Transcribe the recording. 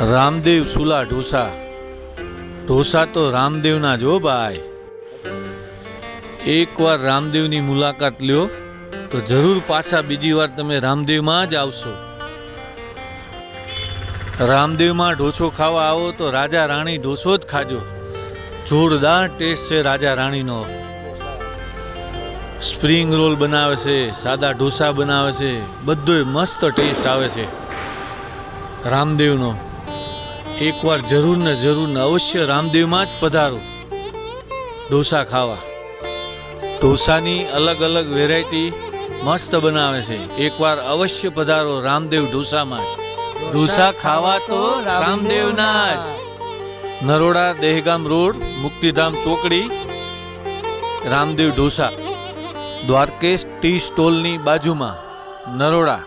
રામદેવ સુલા ઢોસા. ઢોસા તો રામદેવના જો ભાઈ. એકવાર રામદેવની મુલાકાત લ્યો, તો જરૂર પાછા બીજી વાર તમે રામદેવમાં જ આવશો. રામદેવમાં ઢોસો ખાવા આવો તો રાજા રાણી ઢોસો જ ખાજો. જોરદાર ટેસ્ટ છે રાજા રાણીનો. સ્પ્રિંગ રોલ બનાવે છે, સાદા ઢોસા બનાવે છે, બધોય મસ્ત ટેસ્ટ આવે છે. રામદેવનો. એકવાર જરૂર ને જરૂર ને અવશ્ય રામદેવમાં જ પધારો. ઢોસા ખાવા. ઢોસાની અલગ અલગ વેરાયટી મસ્ત બનાવે છે. એકવાર અવશ્ય પધારો રામદેવ ઢોસામાં જ. ઢોસા ખાવા તો રામદેવના જ. નરોડા દહેગામ રોડ, મુક્તિધામ ચોકડી, રામદેવ ઢોસા દ્વારકેશ ટી સ્ટોલની બાજુમાં, નરોડા.